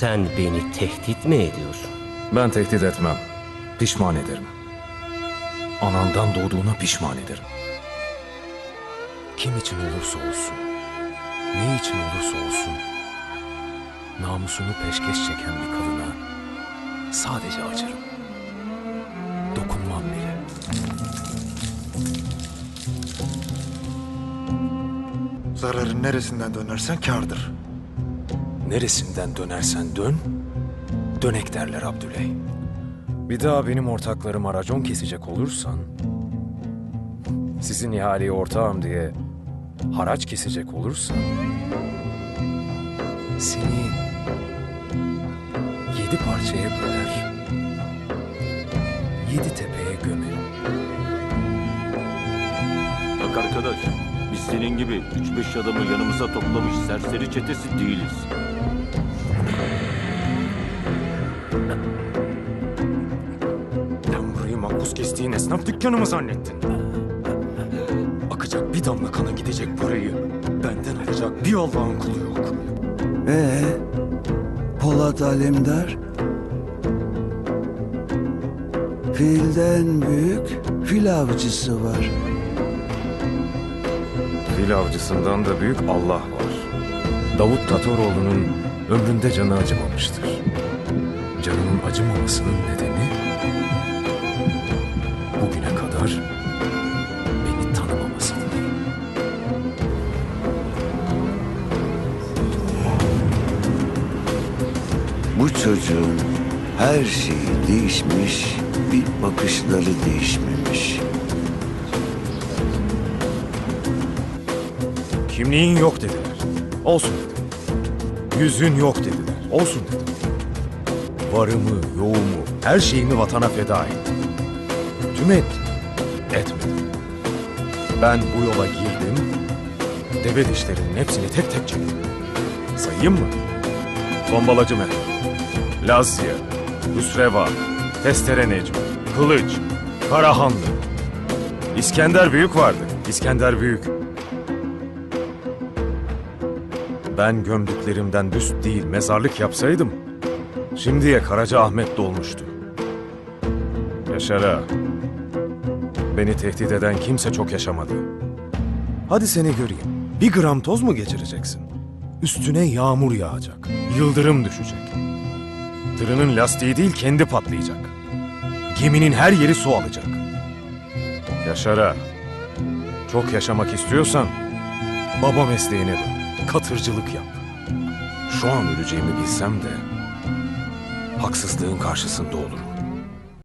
Sen beni tehdit mi ediyorsun? Ben tehdit etmem. Pişman ederim. Anandan doğduğuna pişman ederim. Kim için olursa olsun, ne için olursa olsun, namusunu peşkeş çeken bir kadına sadece acırım. Dokunmam bile. Zararın neresinden dönersen kârdır. Neresinden dönersen dön, dönek derler Abdüley. Bir daha benim ortaklarıma racon kesecek olursan, sizin ihaleye ortağım diye haraç kesecek olursan, seni yedi parçaya böler, yedi tepeye gömerim. Bak arkadaş, biz senin gibi 3-5 adamı yanımıza toplamış serseri çetesi değiliz. Sen burayı makbuz kestiğin esnaf dükkanı mı zannettin? Akacak bir damla kana gidecek parayı benden alacak bir Allah'ın kulu yok. Ee, Polat Alemdar? Filden büyük fil avcısı var. Fil avcısından da büyük Allah var. Davut Tatoroğlu'nun ömründe canı acımamıştır. Canının acımamasının nedeni bugüne kadar beni tanımamasıdır. Bu çocuğun her şeyi değişmiş, bir bakışları değişmemiş. Kimliğin yok dediler. Olsun dedim. Yüzün yok dediler. Olsun dedim. Varımı, yoğumu, her şeyimi vatana feda ettim. Tüm ettim. Etmedim. Ben bu yola girdim. Deve dişlerinin hepsini tek tek çektim. Sayayım mı? Tombalacı Mehmet, Lazya, Hüsreva, Testere Necmi, Kılıç, Karahanlı. İskender Büyük vardı. İskender Büyük. Ben gömdüklerimden büst değil mezarlık yapsaydım, şimdiye Karaca Ahmet dolmuştu. Yaşar ağa, beni tehdit eden kimse çok yaşamadı. Hadi seni göreyim. Bir gram toz mu geçireceksin? Üstüne yağmur yağacak, yıldırım düşecek. Tırının lastiği değil kendi patlayacak. Geminin her yeri su alacak. Yaşar ağa, çok yaşamak istiyorsan baba mesleğine dön. Katırcılık yap. Şu an öleceğimi bilsem de haksızlığın karşısında olurum.